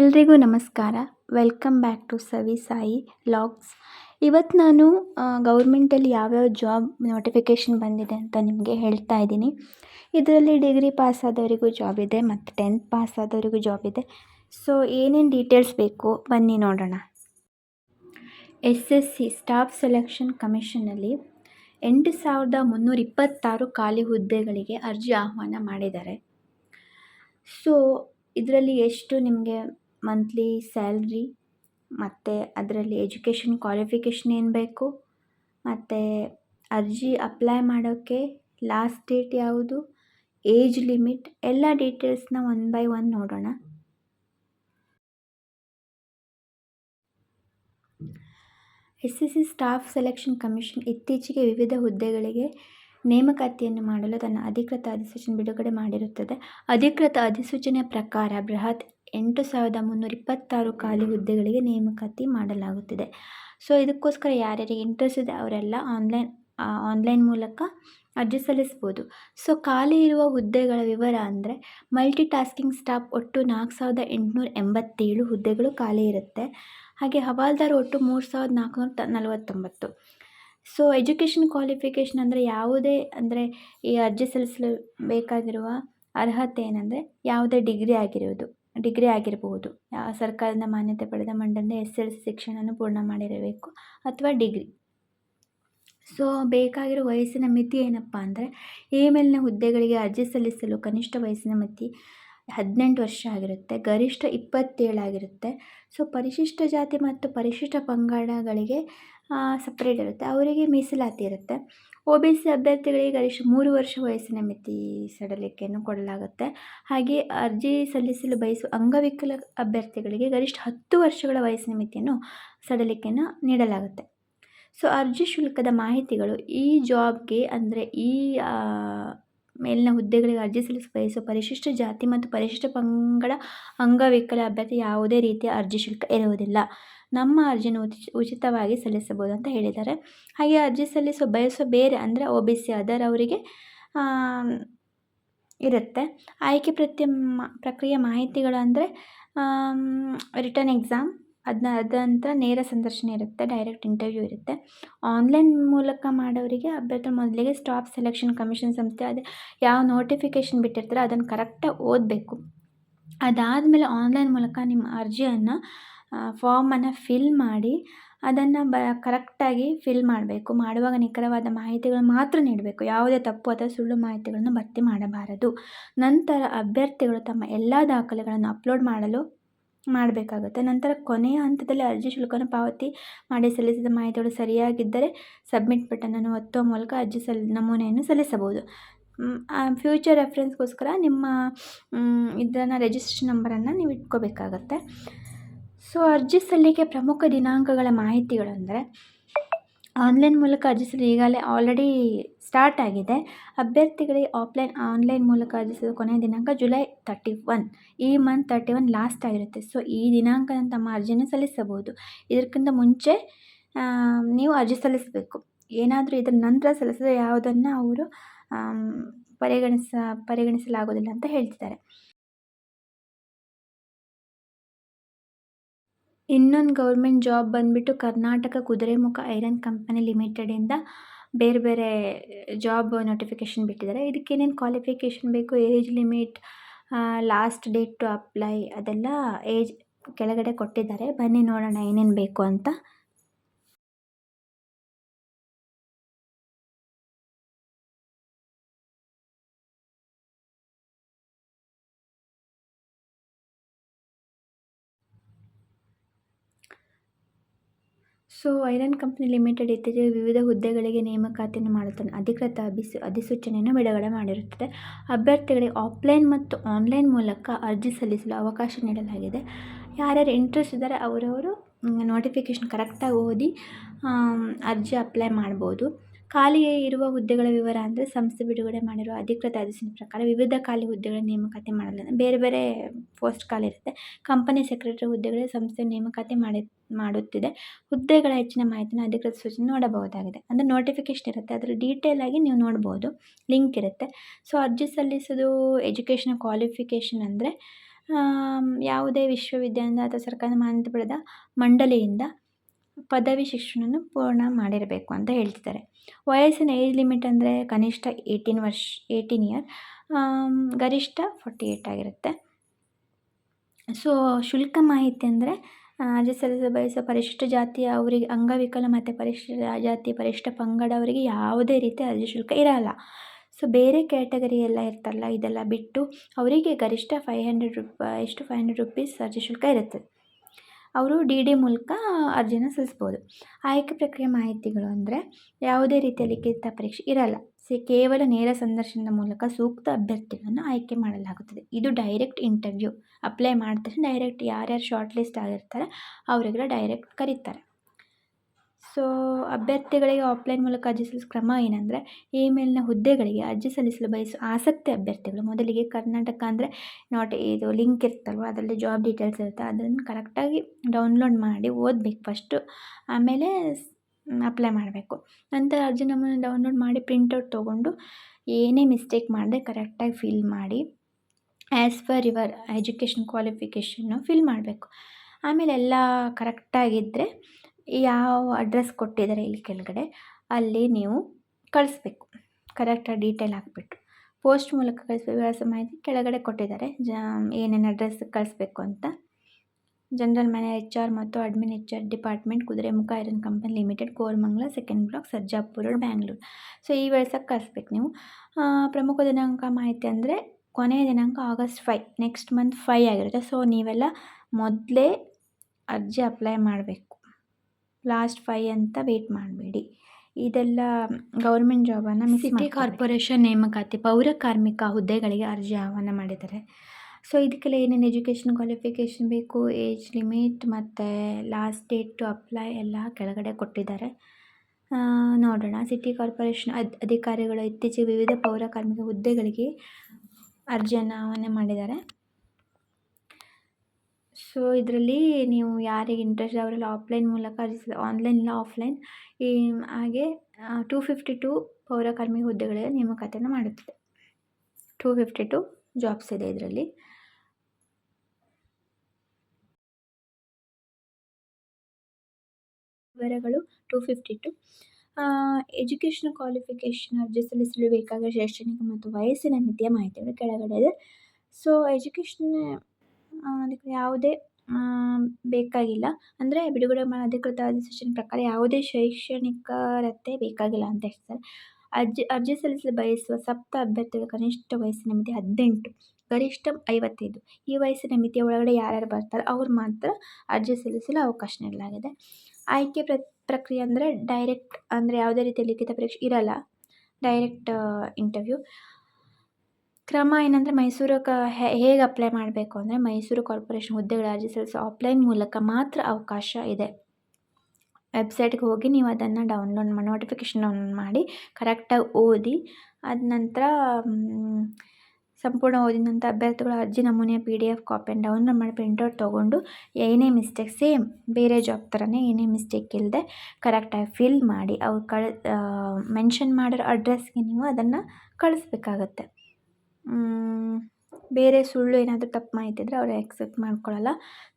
ಎಲ್ರಿಗೂ ನಮಸ್ಕಾರ. Welcome back to Savi Sai logs ಇವತ್ತು ನಾನು ಗೌರ್ಮೆಂಟಲ್ಲಿ ಯಾವ್ಯಾವ ಜಾಬ್ ನೋಟಿಫಿಕೇಷನ್ ಬಂದಿದೆ ಅಂತ ನಿಮಗೆ ಹೇಳ್ತಾ ಇದ್ದೀನಿ. ಇದರಲ್ಲಿ ಡಿಗ್ರಿ ಪಾಸ್ ಆದವರಿಗೂ ಜಾಬ್ ಇದೆ ಮತ್ತು ಟೆಂತ್ ಪಾಸ್ ಆದವರಿಗೂ ಜಾಬ್ ಇದೆ. ಸೊ ಏನೇನು ಡೀಟೇಲ್ಸ್ ಬೇಕು ಬನ್ನಿ ನೋಡೋಣ. S S C staff selection ಕಮಿಷನಲ್ಲಿ ಎಂಟು ಸಾವಿರದ ಮುನ್ನೂರ ಇಪ್ಪತ್ತಾರು ಖಾಲಿ ಹುದ್ದೆಗಳಿಗೆ ಅರ್ಜಿ ಆಹ್ವಾನ ಮಾಡಿದ್ದಾರೆ. ಸೊ ಇದರಲ್ಲಿ ಎಷ್ಟು ನಿಮಗೆ ಮಂತ್ಲಿ ಸ್ಯಾಲ್ರಿ ಮತ್ತು ಅದರಲ್ಲಿ ಎಜುಕೇಷನ್ ಕ್ವಾಲಿಫಿಕೇಷನ್ ಏನು ಬೇಕು, ಮತ್ತು ಅರ್ಜಿ ಅಪ್ಲೈ ಮಾಡೋಕ್ಕೆ ಲಾಸ್ಟ್ ಡೇಟ್ ಯಾವುದು ಏಜ್ ಲಿಮಿಟ್ ಎಲ್ಲ ಡೀಟೇಲ್ಸ್ನ ಒನ್ ಬೈ ಒನ್ ನೋಡೋಣ. S S C staff selection commission ಇತ್ತೀಚೆಗೆ ವಿವಿಧ ಹುದ್ದೆಗಳಿಗೆ ನೇಮಕಾತಿಯನ್ನು ಮಾಡಲು ತನ್ನ ಅಧಿಕೃತ ಅಧಿಸೂಚನೆ ಬಿಡುಗಡೆ ಮಾಡಿರುತ್ತದೆ. ಅಧಿಕೃತ ಅಧಿಸೂಚನೆಯ ಪ್ರಕಾರ ಬೃಹತ್ ಎಂಟು ಸಾವಿರದ ಮುನ್ನೂರ ಇಪ್ಪತ್ತಾರು ಖಾಲಿ ಹುದ್ದೆಗಳಿಗೆ ನೇಮಕಾತಿ ಮಾಡಲಾಗುತ್ತಿದೆ. ಸೊ, ಇದಕ್ಕೋಸ್ಕರ ಯಾರ್ಯಾರಿಗೆ ಇಂಟ್ರೆಸ್ಟ್ ಇದೆ ಅವರೆಲ್ಲ ಆನ್ಲೈನ್ ಆನ್ಲೈನ್ ಮೂಲಕ ಅರ್ಜಿ ಸಲ್ಲಿಸ್ಬೋದು ಸೊ, ಖಾಲಿ ಇರುವ ಹುದ್ದೆಗಳ ವಿವರ ಅಂದರೆ ಮಲ್ಟಿ ಟಾಸ್ಕಿಂಗ್ ಸ್ಟಾಫ್ ಒಟ್ಟು ನಾಲ್ಕು ಸಾವಿರದ ಎಂಟುನೂರ ಎಂಬತ್ತೇಳು ಹುದ್ದೆಗಳು ಖಾಲಿ ಇರುತ್ತೆ. ಹಾಗೆ ಹವಾಲ್ದಾರ್ ಒಟ್ಟು ಮೂರು ಸಾವಿರದ ನಾಲ್ಕುನೂರ ನಲವತ್ತೊಂಬತ್ತು. ಸೊ ಎಜುಕೇಷನ್ ಕ್ವಾಲಿಫಿಕೇಷನ್ ಅಂದರೆ ಯಾವುದೇ, ಅಂದರೆ ಈ ಅರ್ಜಿ ಸಲ್ಲಿಸಲು ಬೇಕಾಗಿರುವ ಅರ್ಹತೆ ಏನಂದರೆ ಯಾವುದೇ ಡಿಗ್ರಿ ಆಗಿರುವುದು ಡಿಗ್ರಿ ಆಗಿರಬಹುದು ಸರ್ಕಾರದಿಂದ ಮಾನ್ಯತೆ ಪಡೆದ ಮಂಡಲದ ಎಸ್ ಎಲ್ ಸಿ ಶಿಕ್ಷಣವನ್ನು ಪೂರ್ಣ ಮಾಡಿರಬೇಕು ಅಥವಾ ಡಿಗ್ರಿ ಸೊ ಬೇಕಾಗಿರೋ ವಯಸ್ಸಿನ ಮಿತಿ ಏನಪ್ಪ ಅಂದರೆ, ಈ ಮೇಲಿನ ಹುದ್ದೆಗಳಿಗೆ ಅರ್ಜಿ ಸಲ್ಲಿಸಲು ಕನಿಷ್ಠ ವಯಸ್ಸಿನ ಮಿತಿ ಹದಿನೆಂಟು ವರ್ಷ ಆಗಿರುತ್ತೆ, ಗರಿಷ್ಠ ಇಪ್ಪತ್ತೇಳು ಆಗಿರುತ್ತೆ ಸೊ ಪರಿಶಿಷ್ಟ ಜಾತಿ ಮತ್ತು ಪರಿಶಿಷ್ಟ ಪಂಗಡಗಳಿಗೆ ಸಪ್ರೇಟ್ ಇರುತ್ತೆ. ಅವರಿಗೆ ಮೀಸಲಾತಿ ಇರುತ್ತೆ. ಒ ಬಿ ಸಿ ಅಭ್ಯರ್ಥಿಗಳಿಗೆ ಗರಿಷ್ಠ ಮೂರು ವರ್ಷ ವಯಸ್ಸಿನ ಮಿತಿ ಸಡಲಿಕೆಯನ್ನು ಕೊಡಲಾಗುತ್ತೆ. ಹಾಗೆ ಅರ್ಜಿ ಸಲ್ಲಿಸಲು ಬಯಸುವ ಅಂಗವಿಕಲ ಅಭ್ಯರ್ಥಿಗಳಿಗೆ ಗರಿಷ್ಠ ಹತ್ತು ವರ್ಷಗಳ ವಯಸ್ಸಿನ ಮಿತಿಯನ್ನು ಸಡಲಿಕೆಯನ್ನು ನೀಡಲಾಗುತ್ತೆ. ಸೊ ಅರ್ಜಿ ಶುಲ್ಕದ ಮಾಹಿತಿಗಳು ಈ ಜಾಬ್ಗೆ ಅಂದರೆ ಈ ಮೇಲಿನ ಹುದ್ದೆಗಳಿಗೆ ಅರ್ಜಿ ಸಲ್ಲಿಸಿ ಬಯಸುವ ಪರಿಶಿಷ್ಟ ಜಾತಿ ಮತ್ತು ಪರಿಶಿಷ್ಟ ಪಂಗಡ ಅಂಗವಿಕಲ ಅಭ್ಯರ್ಥಿ ಯಾವುದೇ ರೀತಿಯ ಅರ್ಜಿ ಶುಲ್ಕ ಇರುವುದಿಲ್ಲ. ನಮ್ಮ ಅರ್ಜಿಯನ್ನು ಉಚಿತವಾಗಿ ಸಲ್ಲಿಸಬಹುದು ಅಂತ ಹೇಳಿದ್ದಾರೆ. ಹಾಗೆ ಅರ್ಜಿ ಸಲ್ಲಿಸುವ ಬಯಸುವ ಬೇರೆ ಅಂದರೆ ಒ ಬಿ ಸಿ ಅದರ್ ಅವರಿಗೆ ಇರುತ್ತೆ. ಆಯ್ಕೆ ಪ್ರತಿ ಪ್ರಕ್ರಿಯೆ ಮಾಹಿತಿಗಳು ಅಂದರೆ ರಿಟರ್ನ್ ಎಕ್ಸಾಮ್ ಅದನ್ನ ಅದ ನಂತರ ನೇರ ಸಂದರ್ಶನ ಇರುತ್ತೆ ಡೈರೆಕ್ಟ್ ಇಂಟರ್ವ್ಯೂ ಇರುತ್ತೆ. ಆನ್ಲೈನ್ ಮೂಲಕ ಮಾಡೋರಿಗೆ ಅಭ್ಯರ್ಥಿ ಮೊದಲಿಗೆ ಸ್ಟಾಫ್ ಸೆಲೆಕ್ಷನ್ ಕಮಿಷನ್ ಸಂಸ್ಥೆ, ಅದೇ, ಯಾವ ನೋಟಿಫಿಕೇಷನ್ ಬಿಟ್ಟಿರ್ತಾರೆ ಅದನ್ನು ಕರೆಕ್ಟಾಗಿ ಓದಬೇಕು. ಅದಾದಮೇಲೆ ಆನ್ಲೈನ್ ಮೂಲಕ ನಿಮ್ಮ ಅರ್ಜಿಯನ್ನು ಫಾರ್ಮನ್ನು ಫಿಲ್ ಮಾಡಿ, ಅದನ್ನು ಬ ಕರೆಕ್ಟಾಗಿ ಫಿಲ್ ಮಾಡಬೇಕು. ಮಾಡುವಾಗ ನಿಖರವಾದ ಮಾಹಿತಿಗಳನ್ನು ಮಾತ್ರ ನೀಡಬೇಕು. ಯಾವುದೇ ತಪ್ಪು ಅಥವಾ ಸುಳ್ಳು ಮಾಹಿತಿಗಳನ್ನು ಭರ್ತಿ ಮಾಡಬಾರದು. ನಂತರ ಅಭ್ಯರ್ಥಿಗಳು ತಮ್ಮ ಎಲ್ಲ ದಾಖಲೆಗಳನ್ನು ಅಪ್ಲೋಡ್ ಮಾಡಲು ಮಾಡಬೇಕಾಗುತ್ತೆ. ನಂತರ ಕೊನೆಯ ಹಂತದಲ್ಲಿ ಅರ್ಜಿ ಶುಲ್ಕವನ್ನು ಪಾವತಿ ಮಾಡಿ ಸಲ್ಲಿಸಿದ ಮಾಹಿತಿಗಳು ಸರಿಯಾಗಿದ್ದರೆ ಸಬ್ಮಿಟ್ ಬಟನನ್ನು ಒತ್ತುವ ಮೂಲಕ ಅರ್ಜಿ ಸಲ್, ನಮೂನೆಯನ್ನು ಸಲ್ಲಿಸಬಹುದು. ಫ್ಯೂಚರ್ ರೆಫ್ರೆನ್ಸ್ಗೋಸ್ಕರ ನಿಮ್ಮ ಇದನ್ನು ರಿಜಿಸ್ಟ್ರೇಷನ್ ನಂಬರನ್ನು ನೀವು ಇಟ್ಕೋಬೇಕಾಗತ್ತೆ. ಸೊ ಅರ್ಜಿ ಸಲ್ಲಿಕೆ ಪ್ರಮುಖ ದಿನಾಂಕಗಳ ಮಾಹಿತಿಗಳಂದರೆ ಆನ್ಲೈನ್ ಮೂಲಕ ಅರ್ಜಿ ಸಲ್ಲಿ ಈಗಾಗಲೇ ಆಲ್ರೆಡಿ ಸ್ಟಾರ್ಟ್ ಆಗಿದೆ. ಅಭ್ಯರ್ಥಿಗಳಿಗೆ ಆಫ್ಲೈನ್ ಆನ್ಲೈನ್ ಮೂಲಕ ಅರ್ಜಿ ಅರ್ಜಿಸಲು ಕೊನೆಯ ದಿನಾಂಕ ಜುಲೈ ತರ್ಟಿ ಒನ್ ಈ ಮಂತ್ ತರ್ಟಿ ಒನ್ ಲಾಸ್ಟ್ ಆಗಿರುತ್ತೆ. ಸೊ ಈ ದಿನಾಂಕದ ತಮ್ಮ ಅರ್ಜಿನ ಸಲ್ಲಿಸಬಹುದು. ಇದಕ್ಕಿಂತ ಮುಂಚೆ ನೀವು ಅರ್ಜಿ ಸಲ್ಲಿಸಬೇಕು. ಏನಾದರೂ ಇದರ ನಂತರ ಸಲ್ಲಿಸಿದ ಯಾವುದನ್ನು ಅವರು ಪರಿಗಣಿಸ ಪರಿಗಣಿಸಲಾಗೋದಿಲ್ಲ ಅಂತ ಹೇಳ್ತಿದ್ದಾರೆ. ಇನ್ನೊಂದು ಗೌರ್ಮೆಂಟ್ ಜಾಬ್ ಬಂದ್ಬಿಟ್ಟು ಕರ್ನಾಟಕ ಕುದುರೆಮುಖ ಐರನ್ ಕಂಪನಿ ಲಿಮಿಟೆಡಿಂದ ಬೇರೆ ಬೇರೆ ಜಾಬ್ ನೋಟಿಫಿಕೇಷನ್ ಬಿಟ್ಟಿದ್ದಾರೆ. ಇದಕ್ಕೆ ಏನೇನು ಕ್ವಾಲಿಫಿಕೇಷನ್ ಬೇಕು, age limit last date to apply ಅದೆಲ್ಲ ಏಜ್ ಕೆಳಗಡೆ ಕೊಟ್ಟಿದ್ದಾರೆ. ಬನ್ನಿ ನೋಡೋಣ ಏನೇನು ಬೇಕು ಅಂತ. ಸೊ, ಐರನ್ ಕಂಪ್ನಿ ಲಿಮಿಟೆಡ್ ಇತ್ತೀಚೆಗೆ ವಿವಿಧ ಹುದ್ದೆಗಳಿಗೆ ನೇಮಕಾತಿಯನ್ನು ಮಾಡುತ್ತಾನೆ ಅಧಿಕೃತ ಅಭಿಸು, ಅಧಿಸೂಚನೆಯನ್ನು ಬಿಡುಗಡೆ ಮಾಡಿರುತ್ತದೆ. ಅಭ್ಯರ್ಥಿಗಳಿಗೆ ಆಫ್ಲೈನ್ ಮತ್ತು ಆನ್ಲೈನ್ ಮೂಲಕ ಅರ್ಜಿ ಸಲ್ಲಿಸಲು ಅವಕಾಶ ನೀಡಲಾಗಿದೆ. ಯಾರ್ಯಾರು ಇಂಟ್ರೆಸ್ಟ್ ಇದ್ದಾರೆ ಅವರವರು ನೋಟಿಫಿಕೇಶನ್ ಕರೆಕ್ಟಾಗಿ ಓದಿ ಅರ್ಜಿ ಅಪ್ಲೈ ಮಾಡ್ಬೋದು. ಖಾಲಿ ಇರುವ ಹುದ್ದೆಗಳ ವಿವರ ಅಂದರೆ ಸಂಸ್ಥೆ ಬಿಡುಗಡೆ ಮಾಡಿರುವ ಅಧಿಕೃತ ಅಧಿಸೂಚನೆ ಪ್ರಕಾರ ವಿವಿಧ ಖಾಲಿ ಹುದ್ದೆಗಳ ನೇಮಕಾತಿ ಮಾಡಲಾಗಿದೆ. ಬೇರೆ ಬೇರೆ ಪೋಸ್ಟ್ ಖಾಲಿ ಇರುತ್ತೆ. ಕಂಪನಿ ಸೆಕ್ರೆಟರಿ ಹುದ್ದೆಗಳೇ ಸಂಸ್ಥೆ ನೇಮಕಾತಿ ಮಾಡಿ, ಮಾಡುತ್ತಿದೆ. ಹುದ್ದೆಗಳ ಹೆಚ್ಚಿನ ಮಾಹಿತಿನ ಅಧಿಕೃತ ಸೂಚನೆ ನೋಡಬಹುದಾಗಿದೆ. ಅಂದರೆ ನೋಟಿಫಿಕೇಶನ್ ಇರುತ್ತೆ. ಅದರ ಡೀಟೇಲ್ ಆಗಿ ನೀವು ನೋಡ್ಬೋದು. ಲಿಂಕ್ ಇರುತ್ತೆ. ಸೊ ಅರ್ಜಿ ಸಲ್ಲಿಸೋದು ಎಜುಕೇಷನ್ ಕ್ವಾಲಿಫಿಕೇಷನ್ ಅಂದರೆ ಯಾವುದೇ ವಿಶ್ವವಿದ್ಯಾಲಯದ ಅಥವಾ ಸರ್ಕಾರದ ಮಾನ್ಯತೆ ಪಡೆದ ಮಂಡಳಿಯಿಂದ ಪದವಿ ಶಿಕ್ಷಣವನ್ನು ಪೂರ್ಣ ಮಾಡಿರಬೇಕು ಅಂತ ಹೇಳ್ತಿದ್ದಾರೆ. ವಯಸ್ಸಿನ ಏಜ್ ಲಿಮಿಟ್ ಅಂದರೆ ಕನಿಷ್ಠ ಏಯ್ಟೀನ್ ವರ್ಷ, ಏಯ್ಟೀನ್ ಇಯರ್ ಗರಿಷ್ಠ ಫೋರ್ಟಿ ಏಯ್ಟ್ ಆಗಿರುತ್ತೆ. ಸೊ, ಶುಲ್ಕ ಮಾಹಿತಿ ಅಂದರೆ ಅರ್ಜಿ ಸಲ್ಲಿಸಲು ಬಯಸೋ ಪರಿಶಿಷ್ಟ ಜಾತಿ ಅವರಿಗೆ, ಅಂಗವಿಕಲ ಮತ್ತು ಪರಿಶಿಷ್ಟ ಜಾತಿ ಪರಿಶಿಷ್ಟ ಪಂಗಡ ಅವರಿಗೆ ಯಾವುದೇ ರೀತಿ ಅರ್ಜಿ ಶುಲ್ಕ ಇರಲ್ಲ. ಸೊ, ಬೇರೆ ಕ್ಯಾಟಗರಿ ಎಲ್ಲ ಇರ್ತಾರಲ್ಲ ಇದೆಲ್ಲ ಬಿಟ್ಟು ಅವರಿಗೆ ಗರಿಷ್ಠ ಫೈವ್ ಹಂಡ್ರೆಡ್ ರೂಪಾಯಿ ಎಷ್ಟು ಫೈವ್ ಹಂಡ್ರೆಡ್ ರುಪೀಸ್ ಅರ್ಜಿ ಶುಲ್ಕ ಇರುತ್ತೆ. ಅವರು ಡಿ ಡಿ ಮೂಲಕ ಅರ್ಜಿನ ಸಲ್ಲಿಸ್ಬೋದು. ಆಯ್ಕೆ ಪ್ರಕ್ರಿಯೆ ಮಾಹಿತಿಗಳು ಅಂದರೆ ಯಾವುದೇ ರೀತಿಯ ಲಿಖಿತ ಪರೀಕ್ಷೆ ಇರಲ್ಲ. ಸಿ, ಕೇವಲ ನೇರ ಸಂದರ್ಶನದ ಮೂಲಕ ಸೂಕ್ತ ಅಭ್ಯರ್ಥಿಗಳನ್ನು ಆಯ್ಕೆ ಮಾಡಲಾಗುತ್ತದೆ. ಇದು ಡೈರೆಕ್ಟ್ ಇಂಟರ್ವ್ಯೂ. ಅಪ್ಲೈ ಮಾಡಿದ ಡೈರೆಕ್ಟ್ ಯಾರ್ಯಾರು ಶಾರ್ಟ್ ಲಿಸ್ಟ್ ಆಗಿರ್ತಾರೆ ಅವರಿಗೆಲ್ಲ ಡೈರೆಕ್ಟ್ ಕರೀತಾರೆ. ಸೊ ಅಭ್ಯರ್ಥಿಗಳಿಗೆ ಆಫ್ಲೈನ್ ಮೂಲಕ ಅರ್ಜಿ ಸಲ್ಲಿಸುವ ಕ್ರಮ ಏನಂದರೆ ಇಮೇಲ್ನ ಹುದ್ದೆಗಳಿಗೆ ಅರ್ಜಿ ಸಲ್ಲಿಸಲು ಬಯಸುವ ಆಸಕ್ತಿ ಅಭ್ಯರ್ಥಿಗಳು. ಮೊದಲಿಗೆ ಕರ್ನಾಟಕ ಅಂದರೆ ನಾಟ್ ಇದು ಲಿಂಕ್ ಇರ್ತಲ್ವ ಅದರಲ್ಲಿ ಜಾಬ್ ಡೀಟೇಲ್ಸ್ ಇರುತ್ತೆ. ಅದನ್ನು ಕರೆಕ್ಟಾಗಿ ಡೌನ್ಲೋಡ್ ಮಾಡಿ ಓದಬೇಕು ಫಸ್ಟು ಆಮೇಲೆ ಅಪ್ಲೈ ಮಾಡಬೇಕು. ನಂತರ ಅರ್ಜಿ ನಮೂನೆ ಡೌನ್ಲೋಡ್ ಮಾಡಿ ಪ್ರಿಂಟೌಟ್ ತೊಗೊಂಡು ಏನೇ ಮಿಸ್ಟೇಕ್ ಮಾಡದೆ ಕರೆಕ್ಟಾಗಿ ಫಿಲ್ ಮಾಡಿ ಆ್ಯಸ್ ಪರ್ ಯುವರ್ ಎಜುಕೇಷನ್ ಕ್ವಾಲಿಫಿಕೇಷನ್ನು ಫಿಲ್ ಮಾಡಬೇಕು. ಆಮೇಲೆ ಎಲ್ಲ ಕರೆಕ್ಟಾಗಿದ್ದರೆ ಯಾವ ಅಡ್ರೆಸ್ ಕೊಟ್ಟಿದ್ದಾರೆ ಇಲ್ಲಿ ಕೆಳಗಡೆ, ಅಲ್ಲಿ ನೀವು ಕಳಿಸ್ಬೇಕು. ಕರೆಕ್ಟಾಗಿ ಡೀಟೇಲ್ ಹಾಕ್ಬಿಟ್ಟು. ಪೋಸ್ಟ್ ಮೂಲಕ ಕಳಿಸ್ಬೇಕು. ವಿಳಾಸ ಮಾಹಿತಿ ಕೆಳಗಡೆ ಕೊಟ್ಟಿದ್ದಾರೆ. ಜ, ಏನೇನು ಅಡ್ರೆಸ್ ಕಳಿಸ್ಬೇಕು ಅಂತ. ಜನರಲ್ ಮ್ಯಾನೇಜರ್ ಎಚ್ ಆರ್ ಮತ್ತು admin H R department Kudremukh iron company limited Koramangala second block Sarjapur Bangalore so ಈ ವಿಳಾಸಕ್ಕೆ ಕಳಿಸ್ಬೇಕು ನೀವು. ಪ್ರಮುಖ ದಿನಾಂಕ ಮಾಹಿತಿ ಅಂದರೆ ಕೊನೆಯ ದಿನಾಂಕ August five next month five ಆಗಿರುತ್ತೆ. ಸೊ ನೀವೆಲ್ಲ ಮೊದಲೇ ಅರ್ಜಿ ಅಪ್ಲೈ ಮಾಡಬೇಕು. ಲಾಸ್ಟ್ ಫೈ ಅಂತ ವೇಟ್ ಮಾಡಬೇಡಿ. ಇದೆಲ್ಲ ಗೌರ್ಮೆಂಟ್ ಜಾಬನ್ನು ಸಿಟಿ ಕಾರ್ಪೊರೇಷನ್ ನೇಮಕಾತಿ ಪೌರ ಕಾರ್ಮಿಕ ಹುದ್ದೆಗಳಿಗೆ ಅರ್ಜಿ ಆಹ್ವಾನ ಮಾಡಿದ್ದಾರೆ. ಸೊ ಇದಕ್ಕೆಲ್ಲ ಏನೇನು ಎಜುಕೇಷನ್ ಕ್ವಾಲಿಫಿಕೇಷನ್ ಬೇಕು ಏಜ್ ಲಿಮಿಟ್ ಮತ್ತು ಲಾಸ್ಟ್ ಡೇಟ್ ಟು ಅಪ್ಲೈ ಎಲ್ಲ ಕೆಳಗಡೆ ಕೊಟ್ಟಿದ್ದಾರೆ. ನೋಡೋಣ. ಸಿಟಿ ಕಾರ್ಪೊರೇಷನ್ ಅದ್ ಅಧಿಕಾರಿಗಳು ಇತ್ತೀಚೆಗೆ ವಿವಿಧ ಪೌರ ಕಾರ್ಮಿಕ ಹುದ್ದೆಗಳಿಗೆ ಅರ್ಜಿಯನ್ನು ಆಹ್ವಾನ ಮಾಡಿದ್ದಾರೆ. ಸೊ ಇದರಲ್ಲಿ ನೀವು ಯಾರಿಗೆ ಇಂಟ್ರೆಸ್ಟ್ ಅವರೆಲ್ಲ ಆಫ್ಲೈನ್ ಮೂಲಕ ಅರ್ಜಿ ಆನ್ಲೈನ್ ಇಲ್ಲ ಆಫ್ಲೈನ್ ಈ ಹಾಗೆ ಟೂ ಫಿಫ್ಟಿ ಟು ಪೌರ ಕಾರ್ಮಿಕ ಹುದ್ದೆಗಳಿಗೆ ನೇಮಕಾತಿಯನ್ನು ಮಾಡುತ್ತದೆ ಟೂ ಫಿಫ್ಟಿ ಟು ಜಾಬ್ಸ್ ಇದೆ ಇದರಲ್ಲಿ. ವಿವರಗಳು two fifty two education qualification ಅರ್ಜಿ ಸಲ್ಲಿಸಲು ಬೇಕಾದ ಶೈಕ್ಷಣಿಕ ಮತ್ತು ವಯಸ್ಸಿನ ಮಿತಿಯ ಮಾಹಿತಿಗಳು ಕೆಳಗಡೆ ಇದೆ. ಸೊ ಎಜುಕೇಷನ್ ಅದಕ್ಕೆ ಯಾವುದೇ ಬೇಕಾಗಿಲ್ಲ. ಅಂದರೆ ಬಿಡುಗಡೆ ಮಾಡಿ, ಅಧಿಕೃತ ಅಧಿಸೂಚನೆ ಪ್ರಕಾರ ಯಾವುದೇ ಶೈಕ್ಷಣಿಕರತೆ ಬೇಕಾಗಿಲ್ಲ ಅಂತ ಹೇಳ್ತಾರೆ. ಅರ್ಜಿ ಅರ್ಜಿ ಸಲ್ಲಿಸಲು ಬಯಸುವ ಸಪ್ತ ಅಭ್ಯರ್ಥಿಗಳ ಕನಿಷ್ಠ ವಯಸ್ಸಿನ ಮಿತಿ ಹದಿನೆಂಟು, ಗರಿಷ್ಠ ಐವತ್ತೈದು. ಈ ವಯಸ್ಸಿನ ಮಿತಿಯ ಒಳಗಡೆ ಯಾರ್ಯಾರು ಬರ್ತಾರೆ ಅವ್ರು ಮಾತ್ರ ಅರ್ಜಿ ಸಲ್ಲಿಸಲು ಅವಕಾಶ ನೀಡಲಾಗಿದೆ. ಆಯ್ಕೆ ಪ್ರ, ಪ್ರಕ್ರಿಯೆ ಅಂದರೆ ಡೈರೆಕ್ಟ್ ಅಂದರೆ ಯಾವುದೇ ರೀತಿಯ ಲಿಖಿತ ಪರೀಕ್ಷೆ ಇರಲ್ಲ. Direct interview. ಕ್ರಮ ಏನಂದರೆ ಮೈಸೂರು ಕ ಹೇಗೆ ಅಪ್ಲೈ ಮಾಡಬೇಕು ಅಂದರೆ ಮೈಸೂರು ಕಾರ್ಪೊರೇಷನ್ ಹುದ್ದೆಗಳ ಅರ್ಜಿ ಸಲ್ಲಿಸೋ ಆಫ್ಲೈನ್ ಮೂಲಕ ಮಾತ್ರ ಅವಕಾಶ ಇದೆ. ವೆಬ್ಸೈಟ್ಗೆ ಹೋಗಿ ನೀವು ಅದನ್ನು ಡೌನ್ಲೋಡ್ ಮಾಡಿ ನೋಟಿಫಿಕೇಷನ್ ಡೌನ್ಲೋಡ್ ಮಾಡಿ ಕರೆಕ್ಟಾಗಿ ಓದಿ, ಅದ ನಂತರ ಸಂಪೂರ್ಣ ಓದಿದ ಅಭ್ಯರ್ಥಿಗಳ ಅರ್ಜಿ ನಮೂನೆಯ ಪಿ ಡಿ ಎಫ್ ಕಾಪಿಯನ್ನು ಡೌನ್ಲೋಡ್ ಮಾಡಿ ಪ್ರಿಂಟೌಟ್ ತೊಗೊಂಡು ಏನೇ ಮಿಸ್ಟೇಕ್ ಸೇಮ್ ಬೇರೆ ಜಾಬ್ ಥರನೇ ಏನೇ ಮಿಸ್ಟೇಕ್ ಇಲ್ಲದೆ ಕರೆಕ್ಟಾಗಿ ಫಿಲ್ ಮಾಡಿ ಅವ್ರು ಕಳ್ ಮೆನ್ಷನ್ ಮಾಡಿರೋ ಅಡ್ರೆಸ್ಗೆ ನೀವು ಅದನ್ನು ಕಳಿಸ್ಬೇಕಾಗತ್ತೆ. ಬೇರೆ ಸುಳ್ಳು ಏನಾದರೂ ತಪ್ಪು ಮಾಹಿತಿ ಅವರು ಎಕ್ಸೆಪ್ಟ್ ಮಾಡ್ಕೊಳ್ಳಲ್ಲ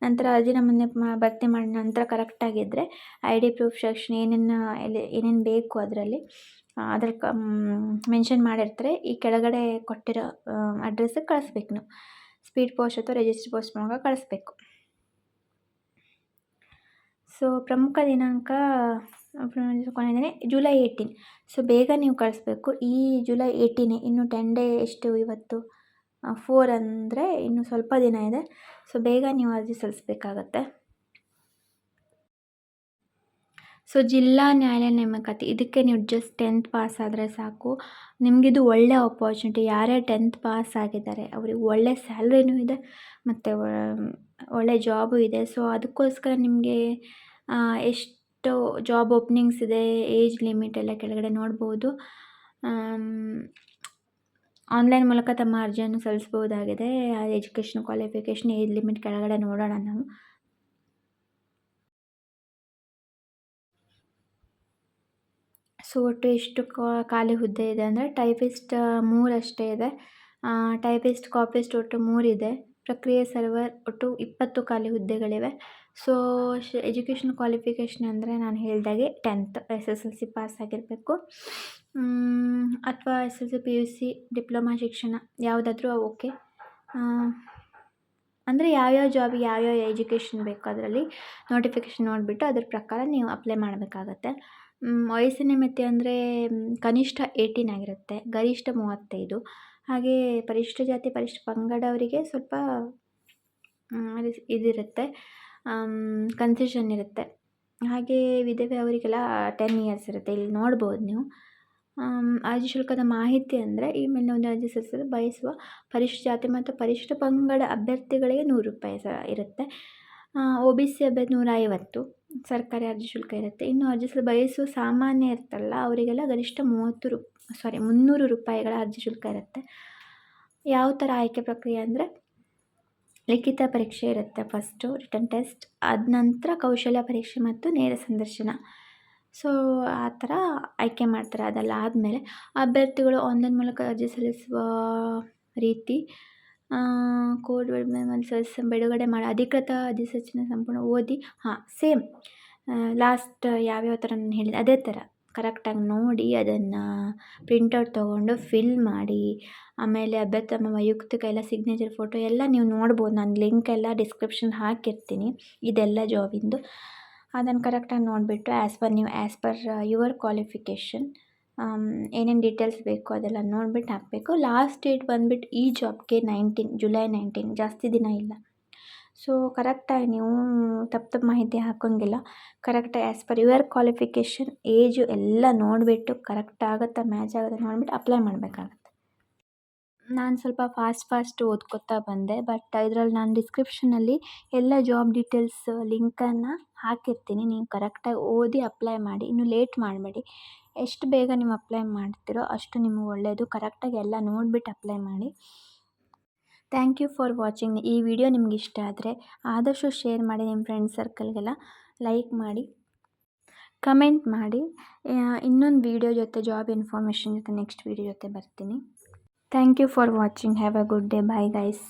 ನಂತರ ಅರ್ಜಿ ನಮೂನೆ ಭರ್ತಿ ಮಾಡಿದ ನಂತರ ಕರೆಕ್ಟಾಗಿದ್ದರೆ ಐ ಡಿ ಪ್ರೂಫ್ ಸೆಕ್ಷನ್ ಏನೇನು, ಎಲ್ಲಿ ಏನೇನು ಬೇಕು ಅದರಲ್ಲಿ ಅದ್ರ ಕ ಮೆನ್ಷನ್ ಮಾಡಿರ್ತಾರೆ. ಈ ಕೆಳಗಡೆ ಕೊಟ್ಟಿರೋ ಅಡ್ರೆಸ್ಸಿಗೆ ಕಳಿಸ್ಬೇಕು ನೀವು. ಸ್ಪೀಡ್ ಪೋಸ್ಟ್ ಅಥವಾ ರಿಜಿಸ್ಟರ್ ಪೋಸ್ಟ್ ಮೂಲಕ ಕಳಿಸ್ಬೇಕು. ಸೊ ಪ್ರಮುಖ ದಿನಾಂಕ ಕೊನೆ ಜುಲೈ ಏಯ್ಟೀನ್ ಸೊ ಬೇಗ ನೀವು ಕಳಿಸ್ಬೇಕು. ಈ ಜುಲೈ ಏಯ್ಟೀನೇ ಇನ್ನು ಟೆನ್ ಡೇ ಎಷ್ಟು ಇವತ್ತು? ಫೋರ್ ಅಂದರೆ ಇನ್ನು ಸ್ವಲ್ಪ ದಿನ ಇದೆ. ಸೊ ಬೇಗ ನೀವು ಅರ್ಜಿ ಸಲ್ಲಿಸ್ಬೇಕಾಗತ್ತೆ. ಸೊ ಜಿಲ್ಲಾ ನ್ಯಾಯಾಲಯ ನೇಮಕಾತಿ. ಇದಕ್ಕೆ ನೀವು ಜಸ್ಟ್ ಟೆಂತ್ ಪಾಸ್ ಆದರೆ ಸಾಕು. ನಿಮಗಿದು ಒಳ್ಳೆ ಆಪರ್ಚುನಿಟಿ ಯಾರ್ಯಾರು ಟೆಂತ್ ಪಾಸ್ ಆಗಿದ್ದಾರೆ, ಅವ್ರಿಗೆ ಒಳ್ಳೆ ಸ್ಯಾಲ್ರಿನೂ ಇದೆ, ಮತ್ತು, ಒಳ್ಳೆ ಜಾಬು ಇದೆ. ಸೊ ಅದಕ್ಕೋಸ್ಕರ ನಿಮಗೆ ಎಷ್ಟು ಜಾಬ್ ಓಪ್ನಿಂಗ್ಸ್ ಇದೆ ಏಜ್ ಲಿಮಿಟ್ ಎಲ್ಲ ಕೆಳಗಡೆ ನೋಡ್ಬೋದು. ಆನ್ಲೈನ್ ಮೂಲಕ ತಮ್ಮ ಅರ್ಜಿಯನ್ನು ಸಲ್ಲಿಸ್ಬೋದಾಗಿದೆ ಎಜುಕೇಷನ್ ಕ್ವಾಲಿಫಿಕೇಷನ್ ಏಜ್ ಲಿಮಿಟ್ ಕೆಳಗಡೆ ನೋಡೋಣ ನಾವು. ಸೊ ಒಟ್ಟು ಎಷ್ಟು ಖಾಲಿ ಹುದ್ದೆ ಇದೆ ಅಂದರೆ ಟೈಪಿಸ್ಟ್ ಮೂರು ಅಷ್ಟೇ ಇದೆ. ಟೈಪಿಸ್ಟ್ ಕಾಪಿಸ್ಟ್ ಒಟ್ಟು ಮೂರಿದೆ ಪ್ರಕ್ರಿಯೆ ಸರ್ವರ್ ಒಟ್ಟು ಇಪ್ಪತ್ತು ಖಾಲಿ ಹುದ್ದೆಗಳಿವೆ. ಸೊ ಶ್ ಎಜುಕೇಷನ್ ಕ್ವಾಲಿಫಿಕೇಷನ್ ಅಂದರೆ ನಾನು ಹೇಳಿದಾಗೆ tenth S S L C pass ಆಗಿರಬೇಕು. ಅಥವಾ S L C P U C diploma ಶಿಕ್ಷಣ, ಯಾವುದಾದ್ರೂ ಓಕೆ. ಅಂದರೆ ಯಾವ್ಯಾವ ಜಾಬಿಗೆ ಯಾವ್ಯಾವ ಎಜುಕೇಷನ್ ಬೇಕು ಅದರಲ್ಲಿ ನೋಟಿಫಿಕೇಷನ್ ನೋಡಿಬಿಟ್ಟು ಅದ್ರ ಪ್ರಕಾರ ನೀವು ಅಪ್ಲೈ ಮಾಡಬೇಕಾಗತ್ತೆ. ವಯಸ್ಸಿನ ಮಿತಿ ಅಂದರೆ ಕನಿಷ್ಠ ಏಯ್ಟೀನ್ ಆಗಿರುತ್ತೆ, ಗರಿಷ್ಠ ಮೂವತ್ತೈದು. ಹಾಗೆ ಪರಿಶಿಷ್ಟ ಜಾತಿ, ಪರಿಶಿಷ್ಟ ಪಂಗಡವರಿಗೆ ಸ್ವಲ್ಪ ಇದಿರುತ್ತೆ. ಕನ್ಸೆಷನ್ ಇರುತ್ತೆ. ಹಾಗೇ ವಿಧವೆ ಅವರಿಗೆಲ್ಲ ಟೆನ್ ಇಯರ್ಸ್ ಇರುತ್ತೆ. ಇಲ್ಲಿ ನೋಡ್ಬೋದು ನೀವು. ಅರ್ಜಿ ಶುಲ್ಕದ ಮಾಹಿತಿ ಅಂದರೆ ಈ ಮೇಲಿನ ಒಂದು ಅರ್ಜಿ ಸಲ್ಲಿಸಲು ಬಯಸುವ ಪರಿಶಿಷ್ಟ ಜಾತಿ ಮತ್ತು ಪರಿಶಿಷ್ಟ ಪಂಗಡ ಅಭ್ಯರ್ಥಿಗಳಿಗೆ ನೂರು ರೂಪಾಯಿ ಸಹ ಇರುತ್ತೆ. ಒ ಬಿ ಸಿ ಅಭ್ಯರ್ಥಿ ನೂರ ಐವತ್ತು. ಸರ್ಕಾರಿ ಅರ್ಜಿ ಶುಲ್ಕ ಇರುತ್ತೆ. ಇನ್ನು ಅರ್ಜಿ ಸಲ್ಲಿ ಬಯಸುವ ಸಾಮಾನ್ಯ ಇರ್ತಲ್ಲ ಅವರಿಗೆಲ್ಲ ಗರಿಷ್ಠ ಮೂವತ್ತು ರೂ ಸಾರಿ ಮುನ್ನೂರು ರೂಪಾಯಿಗಳ ಅರ್ಜಿ ಶುಲ್ಕ ಇರುತ್ತೆ. ಯಾವ ಥರ ಆಯ್ಕೆ ಪ್ರಕ್ರಿಯೆ ಅಂದರೆ ಲಿಖಿತ ಪರೀಕ್ಷೆ ಇರುತ್ತೆ ಫಸ್ಟು ರಿಟರ್ನ್ ಟೆಸ್ಟ್ ಆದ ನಂತರ ಕೌಶಲ್ಯ ಪರೀಕ್ಷೆ ಮತ್ತು ನೇರ ಸಂದರ್ಶನ. ಸೊ ಆ ಥರ ಆಯ್ಕೆ ಮಾಡ್ತಾರೆ ಅದೆಲ್ಲ ಆದಮೇಲೆ ಅಭ್ಯರ್ಥಿಗಳು ಆನ್ಲೈನ್ ಮೂಲಕ ಅರ್ಜಿ ಸಲ್ಲಿಸುವ ರೀತಿ ಕೋಡ್ ಸಲ್ಲಿಸ ಬಿಡುಗಡೆ ಮಾಡಿ ಅಧಿಕೃತ ಅಧಿಸೂಚನೆ ಸಂಪೂರ್ಣ ಓದಿ, ಹಾಂ ಸೇಮ್ ಲಾಸ್ಟ್ ಯಾವ್ಯಾವ ಥರ ನಾನು ಹೇಳಿದೆ, ಅದೇ ಥರ. ಕರೆಕ್ಟಾಗಿ ನೋಡಿ ಅದನ್ನು ಪ್ರಿಂಟೌಟ್ ತೊಗೊಂಡು ಫಿಲ್ ಮಾಡಿ, ಆಮೇಲೆ ಅಭ್ಯರ್ಥಿ ವೈಯಕ್ತಿಕ ಎಲ್ಲ ಸಿಗ್ನೇಚರ್ ಫೋಟೋ ಎಲ್ಲ ನೀವು ನೋಡ್ಬೋದು. ನಾನು ಲಿಂಕ್ ಎಲ್ಲ ಡಿಸ್ಕ್ರಿಪ್ಷನ್ ಹಾಕಿರ್ತೀನಿ, ಇದೆಲ್ಲ ಜಾಬಿಂದು. ಅದನ್ನು ಕರೆಕ್ಟಾಗಿ ನೋಡಿಬಿಟ್ಟು ಆ್ಯಸ್ ಪರ್ ನೀವು ಆ್ಯಸ್ ಪರ್ ಯುವರ್ ಕ್ವಾಲಿಫಿಕೇಷನ್ ಏನೇನು ಡೀಟೇಲ್ಸ್ ಬೇಕು ಅದೆಲ್ಲ ನೋಡ್ಬಿಟ್ಟು ಹಾಕಬೇಕು. ಲಾಸ್ಟ್ ಡೇಟ್ ಬಂದ್ಬಿಟ್ಟು ಈ ಜಾಬ್ಗೆ ನೈನ್ಟೀನ್ ಜುಲೈ ನೈನ್ಟೀನ್ ಜಾಸ್ತಿ ದಿನ ಇಲ್ಲ. ಸೊ ಕರೆಕ್ಟಾಗಿ ನೀವು ತಪ್ಪು ತಪ್ಪು ಮಾಹಿತಿ ಹಾಕೋಂಗಿಲ್ಲ. ಕರೆಕ್ಟಾಗಿ as per your qualification age ಎಲ್ಲ ನೋಡಿಬಿಟ್ಟು ಕರೆಕ್ಟ್ ಆಗುತ್ತಾ ಮ್ಯಾಚ್ ಆಗುತ್ತೆ ನೋಡಿಬಿಟ್ಟು ಅಪ್ಲೈ ಮಾಡಬೇಕಾಗತ್ತೆ. ನಾನು ಸ್ವಲ್ಪ ಫಾಸ್ಟ್ ಫಾಸ್ಟ್ ಓದ್ಕೊತಾ ಬಂದೆ ಬಟ್ ಇದರಲ್ಲಿ ನಾನು ಡಿಸ್ಕ್ರಿಪ್ಷನಲ್ಲಿ ಎಲ್ಲ ಜಾಬ್ ಡೀಟೇಲ್ಸ್ ಲಿಂಕನ್ನು ಹಾಕಿರ್ತೀನಿ. ನೀವು ಕರೆಕ್ಟಾಗಿ ಓದಿ ಅಪ್ಲೈ ಮಾಡಿ. ಇನ್ನು ಲೇಟ್ ಮಾಡಬೇಡಿ. ಎಷ್ಟು ಬೇಗ ನೀವು ಅಪ್ಲೈ ಮಾಡ್ತೀರೋ ಅಷ್ಟು ನಿಮಗೆ ಒಳ್ಳೆಯದು ಕರೆಕ್ಟಾಗಿ ಎಲ್ಲ ನೋಡಿಬಿಟ್ಟು ಅಪ್ಲೈ ಮಾಡಿ. Thank you for watching. ಈ ವಿಡಿಯೋ ನಿಮ್ಗೆ ಇಷ್ಟ ಆದರೆ ಆದಷ್ಟು ಶೇರ್ ಮಾಡಿ ನಿಮ್ಮ ಫ್ರೆಂಡ್ ಸರ್ಕಲ್ಗೆಲ್ಲ ಲೈಕ್ ಮಾಡಿ, ಕಮೆಂಟ್ ಮಾಡಿ. ಇನ್ನೊಂದು ವೀಡಿಯೋ ಜೊತೆ, ಜಾಬ್ ಇನ್ಫಾರ್ಮೇಷನ್ ಜೊತೆ ನೆಕ್ಸ್ಟ್ ವೀಡಿಯೋ ಜೊತೆ ಬರ್ತೀನಿ. Thank you for watching. Have a good day. Bye guys